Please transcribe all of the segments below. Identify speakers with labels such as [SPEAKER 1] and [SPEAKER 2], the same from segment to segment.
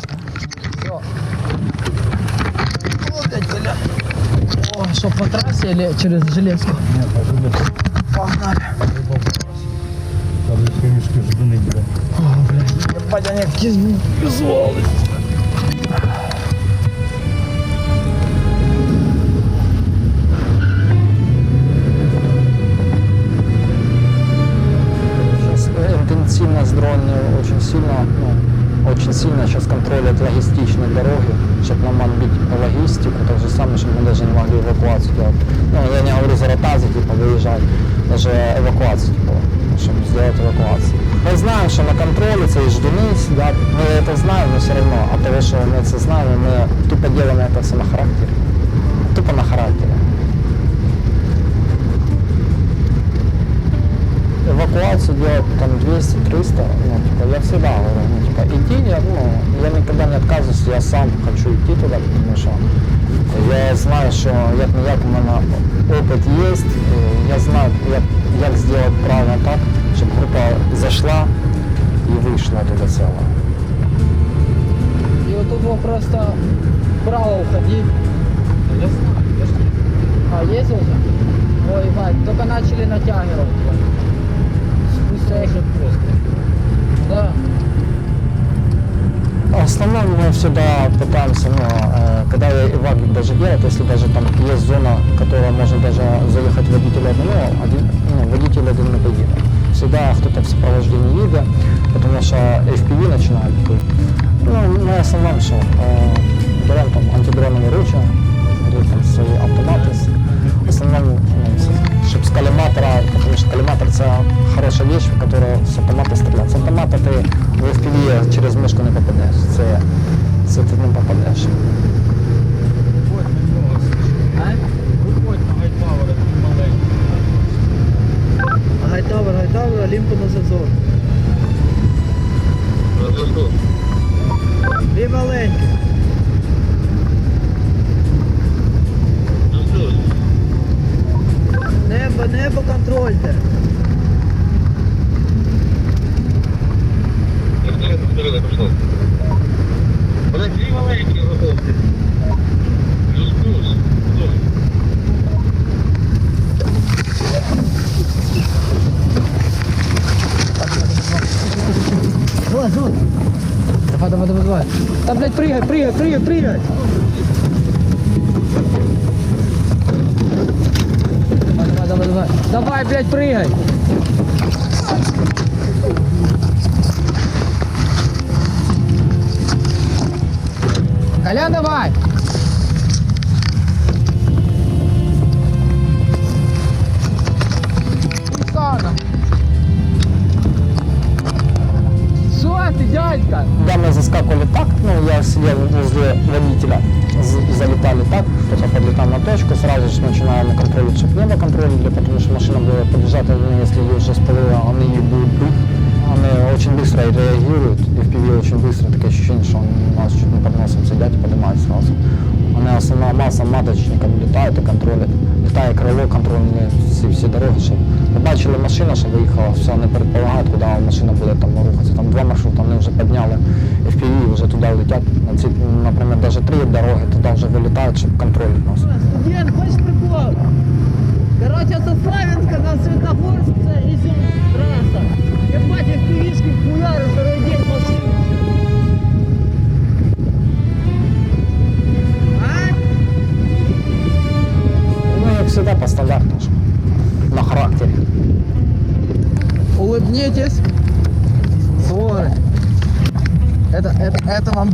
[SPEAKER 1] Все. О, блядь, бля. О, что, по трассе или через железку?
[SPEAKER 2] Ні, пожалуйста.
[SPEAKER 1] Погнали.
[SPEAKER 2] Там ще мішки ждуни, бля.
[SPEAKER 1] О, блядь, ебать, они какие визуалы.
[SPEAKER 3] Сейчас интенсивность дроны очень сильно, ну, очень сильно сейчас контролят логистичные дороги, чтобы нам отбить логистику, так же самое, чтобы мы даже не могли эвакуацию делать. Ну, я не говорю за ротации, типа, выезжать, даже эвакуацию, типа, чтобы сделать эвакуацию. Мы знаем, что на контроле це ждуны сидят, мы это знаем, но все равно, от того, что мы это знаем, мы тупо делаем это все на характере. Тупо на характере. эвакуацию делать там 200-300, ну, типа, я всегда говорю, ну, типа, иди, я, ну, я никогда не отказываюсь, я сам хочу идти туда, потому что я знаю, що як не як у мене опит є, і я знаю, як, як зробити правильно так, щоб група зайшла і вийшла до цього.
[SPEAKER 1] И вот тут вот просто вправо уходи.
[SPEAKER 2] Я знаю, я ж
[SPEAKER 1] А, есть уже? Ой, ебать, только начали натягивать. Их
[SPEAKER 2] просто.
[SPEAKER 1] Да.
[SPEAKER 3] В основном мы всегда пытаемся, ну, э, когда я эвак даже делаю, то если даже там есть зона, которая можно даже заехать водителю одного, один, ну, водитель один не поедет. Всегда кто-то в сопровождении едет, потому что FPV начинает быть. Ну, мы в основном что, э, берем там антидроновые ручи, или там свои автоматы. В основном, ну, чтобы с коллиматора, потому что коллиматор это хорошая вещь, в которую с автомата стрелять. С автомата ты в FPV через мишку не попадеш. Це, це ти не попадеш.
[SPEAKER 2] Виходь на нього,
[SPEAKER 1] А?
[SPEAKER 2] виходь на гайпавер, такий маленький.
[SPEAKER 1] Гайтавр, Гайтавр, Олимпу на зазор. Дві маленькі. Небо, небо контрольте.
[SPEAKER 4] Подожди, маленький готовьте. Плюс-плюс.
[SPEAKER 1] Давай, давай. Давай, давай, давай, давай. Да, блядь, прыгай, прыгай, прыгай, прыгай. Давай, блядь, прыгай. Коля, давай.
[SPEAKER 3] Основна маса маточником літають і контролять. Літає крило, контрольні всі, всі дороги, щоб побачили машину, що виїхала, все, не передполагають, куди машина буде там рухатися. Там два маршрути, вони вже підняли FPV, вже туди летять. Ці, наприклад, навіть три дороги туди вже вилітають, щоб контролити нас.
[SPEAKER 1] Студент, хочешь прикол? Короче, со Славянска на Светогорск идет трасса. Ебать, я в пивишке хуярю второй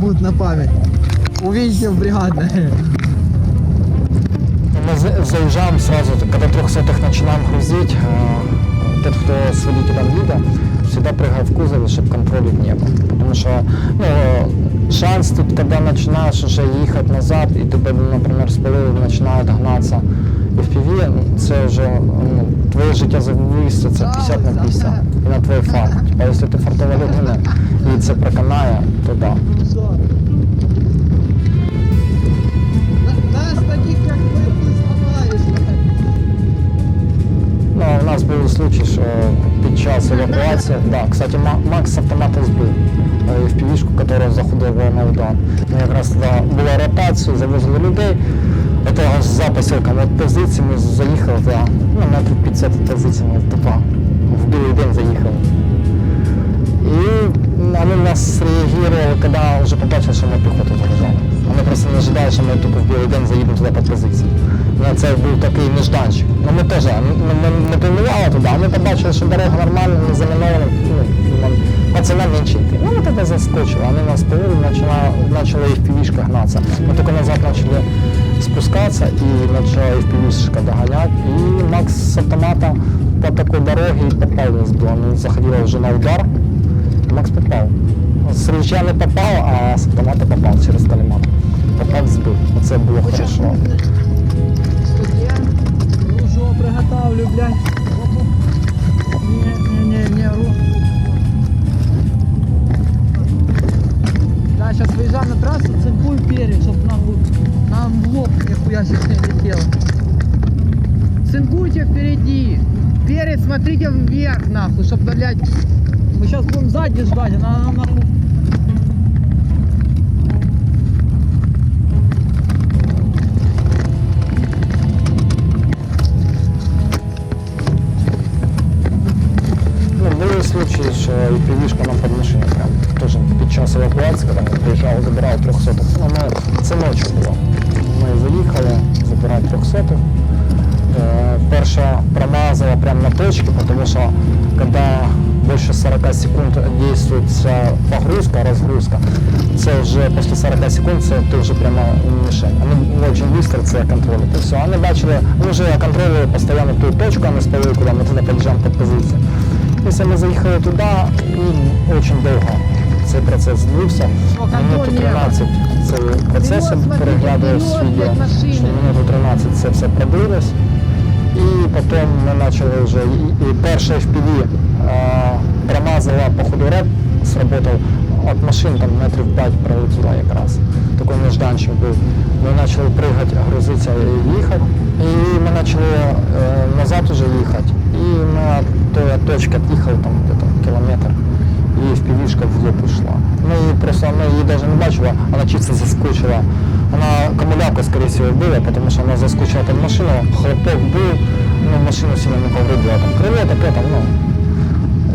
[SPEAKER 1] это вам будет на память. Увидите в бригадной.
[SPEAKER 3] Мы за- заезжаем сразу, когда трехсотых начинаем грузить, э, тот, кто с водителем вида, всегда прыгает в кузов, чтобы контролить небо. Потому что ну, шанс тут, когда начинаешь уже ехать назад, и тебе, например, спалили, начинают гнаться FPV, це вже ну, твоє життя зависиться це 50 на 50 і на твій фарт. Типа, якщо ти фартова людина і це проканає, то да.
[SPEAKER 1] Нас таких, как вы, не.
[SPEAKER 3] Ну, у нас був случай, що під час евакуації, да, кстати, Макс з автомата збив е, в півішку яка заходила на удар. Ми якраз тоді була ротація, завозили людей. Этого за поселком від позиції ми заїхали туди, ну, метрів 50 від позиції, ми тупо в білий день заїхали. И они нас реагировали, когда уже побачили, що ми піхоту загружали. Вони просто не ожидали, що ми тупо в білий день заїдемо туди по позиції. Ну, це був такий нежданчик. Ну ми теж ну, ми не планували туди, а ми побачили, що дорога нормальна, не замінована, ну, нам- пацанам менше. Ну ми тоді заскочили, вони нас повели, почали, і в півішка гнатися. Ми тільки назад почали почала і в півішка доганяти. І Макс з автомата по такой дороге и попал в сбил. Он заходил уже на удар. Макс попал. С ружья не попал, а с автомата попал через калимат. Попав збив. Оце було хорошо.
[SPEAKER 1] Ну що, приготовлю, блядь. Опа. Не, не, не, не, ру. Да, сейчас выезжаем на трассу, цинкуй перед, чтобы в- нам в лоб нихуя сейчас не летело. Цинкуйте впереди. Перед смотрите вверх, нахуй, чтобы, блядь, мы сейчас будем сзади ждать, она нам нахуй.
[SPEAKER 3] Ну, були случаї, що і півішка нам під машину прям. Теж під час евакуації, коли ми приїжджали, забирали 300 Ну, ми, це ночі було. Заїхали, забирали 300 Е, Перша промазала прямо на точке, потому что когда больше 40 секунд действует вся погрузка, разгрузка, це вже після 40 секунд це ти вже прямо мішень. Вони дуже швидко це контролюють. Все, вони бачили, вони вже контролювали постійно ту точку, а ми спали, куди ми туди під'їжджаємо під позицію. Після ми заїхали туди і дуже довго цей процес злився. Минуту 13 цей процес я переглядував з відео, що минуту 13 це все продлилось. І потім ми почали вже, і, і перша FPV е, промазала по ходу реп, сработав от машин там метрів 5 пролетіла якраз. Такий нежданчик був. Ми почали пригати, грузитися і їхати. І ми почали е, назад уже їхати. І від тої точки їхали там где-то кілометр І впівішка в лоб пішла. Ми її просто ми її навіть не бачили, вона чисто заскочила. Вона акумулятор, скорее всего, была, потому что она заскочила под машину, хлопок был, ну, машину сильно не повредила. Там крыло таке, там, ну,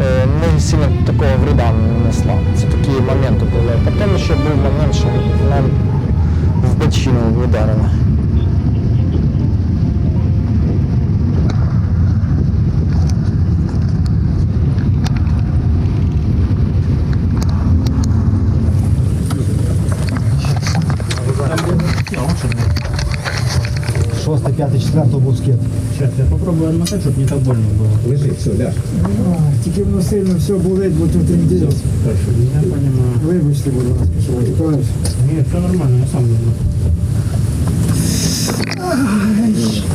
[SPEAKER 3] е, не сильно такого вреда не нанесла. Це такі моменти були. Потім ще був момент, що нам в бочину ударили.
[SPEAKER 5] Шостий, п'ятий, четвертий був скид.
[SPEAKER 2] Сейчас я попробую отмотать, чтобы не так больно было.
[SPEAKER 4] Лежи, все, ляж.
[SPEAKER 5] Тільки воно сильно все болить, бо тут тендіть.
[SPEAKER 2] Хорошо, я понимаю.
[SPEAKER 5] Вибачте, будь ласка, що ви тікаєш.
[SPEAKER 2] Нет, все нормально, я сам люблю.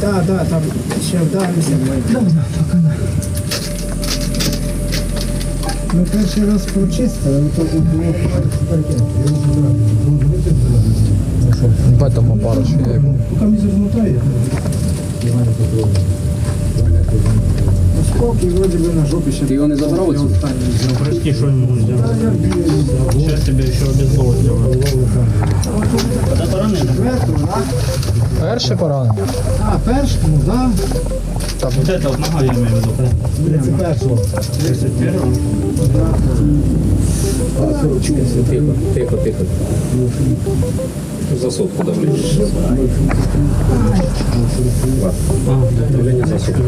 [SPEAKER 5] Так, так, там ще вдарився. Ми перший раз прочистили, то було таке.
[SPEAKER 6] В этом опарыш я ему.
[SPEAKER 5] Там і замотає. Осколки вроді би на жопі ще. Ти його не забрав оцю?
[SPEAKER 2] Ну, прости, что я могу сделать. Сейчас тебе еще обезбол сделаю. Это бараны, да?
[SPEAKER 6] Перший поранений.
[SPEAKER 5] А, перш, ну да.
[SPEAKER 2] Вот это вот нога, я имею в виду.
[SPEAKER 5] Це першого.
[SPEAKER 2] 31
[SPEAKER 7] Тихо, тихо, тихо. За сотку давление. Давление за сотку.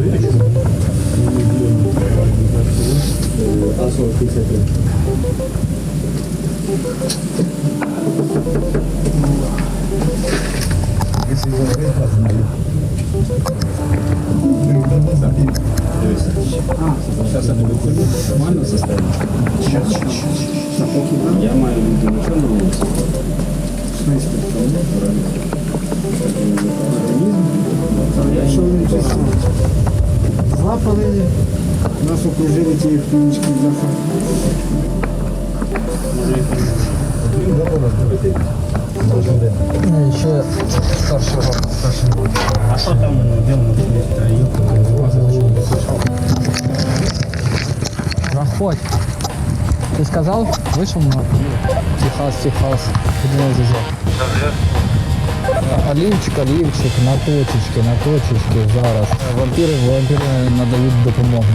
[SPEAKER 7] Сейчас это выходит в нормальном состоянии. Я маю виду ничего не меняется.
[SPEAKER 5] Що вони тут злапали, нас окружили ті північки бляха.
[SPEAKER 6] Ще старшого.
[SPEAKER 2] А что там делано?
[SPEAKER 6] Заходь. Ты сказал? Вышел на Техас, Техас. Поднимай зазор. Олівчик, олівчик, на точечки, на точечки зараз. Вампіри, вампіри надають допомогу.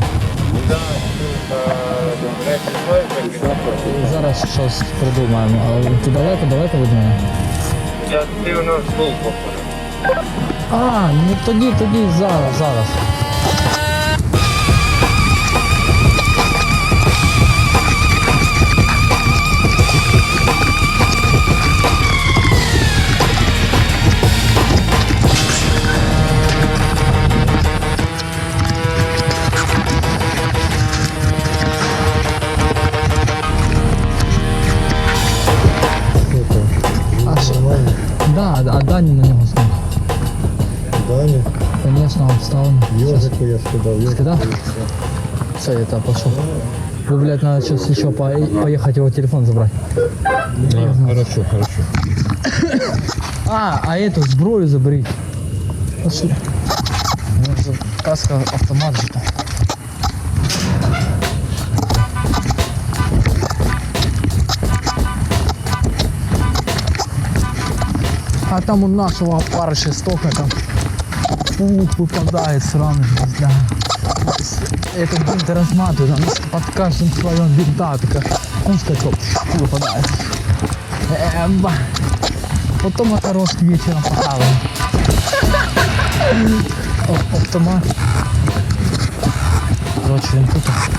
[SPEAKER 6] Зараз щось придумаємо. А ти далеко, далеко від мене?
[SPEAKER 4] Я ти у нас був походу.
[SPEAKER 6] А, ну тоді, тоді, зараз, зараз. Дані на нього знав.
[SPEAKER 5] Дані,
[SPEAKER 6] Конечно, обставин.
[SPEAKER 5] Йозику я сказав, Йозику.
[SPEAKER 6] Когда? Все, это пошел. Вы, блядь, надо сейчас еще по- поехать его телефон забрать.
[SPEAKER 5] Хорошо, хорошо.
[SPEAKER 6] А, а эту сброю забери. Пошли. Каска автомат же там. А там у нашего опарыша столько там пух выпадает сраный, бля. Этот бинт разматывает, он под каждым слоем бинта такая узкая топ выпадает. Эба. Потом окорожки вечером похаваем. О, Автомат. Короче, тут.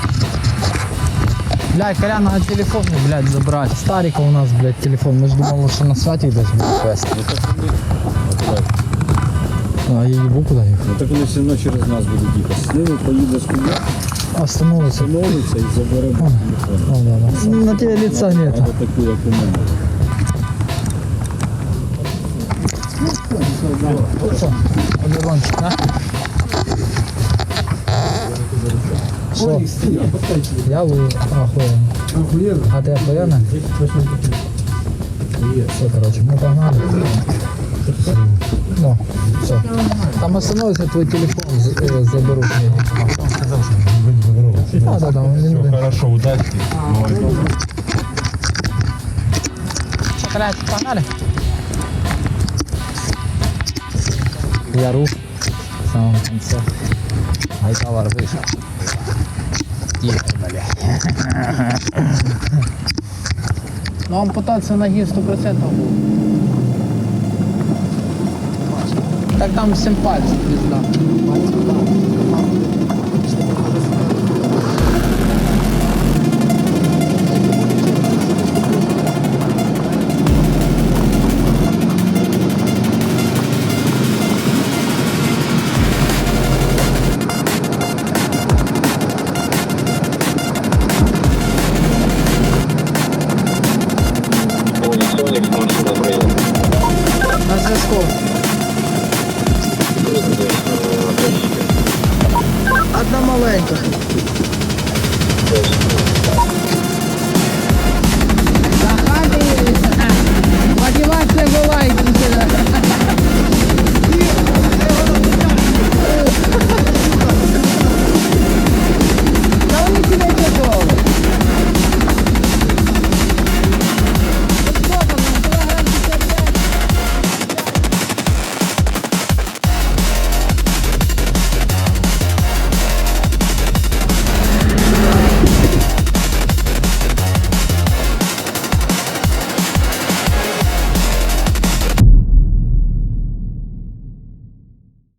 [SPEAKER 6] Блядь, Коля, надо телефон, блядь, забрать. Старика у нас, блядь, телефон. Мы ж думали, что на святі десь буде фест. А я їбу куди їх?
[SPEAKER 7] Ну так вони все одно через нас будуть їхати. З ними поїде з куди,
[SPEAKER 6] Остановиться.
[SPEAKER 7] остановиться і забере телефон.
[SPEAKER 6] Ну, да, да. На тебе лица нет.
[SPEAKER 7] Або таку, як у мене.
[SPEAKER 6] Что? Оберончик, да? Что? Я вы охуенно. А ты охуенно? Все, короче, мы погнали. Ну, все. Там остановится твой телефон, э, заберут мне. А, да, да, он нужен.
[SPEAKER 5] Хорошо, удачи.
[SPEAKER 6] Что, блядь, погнали? Я ру. В самом конце. Ай, товар вышел. Бля. Ну, ампутація ноги 100% була. Так там 7 пальцем пизда.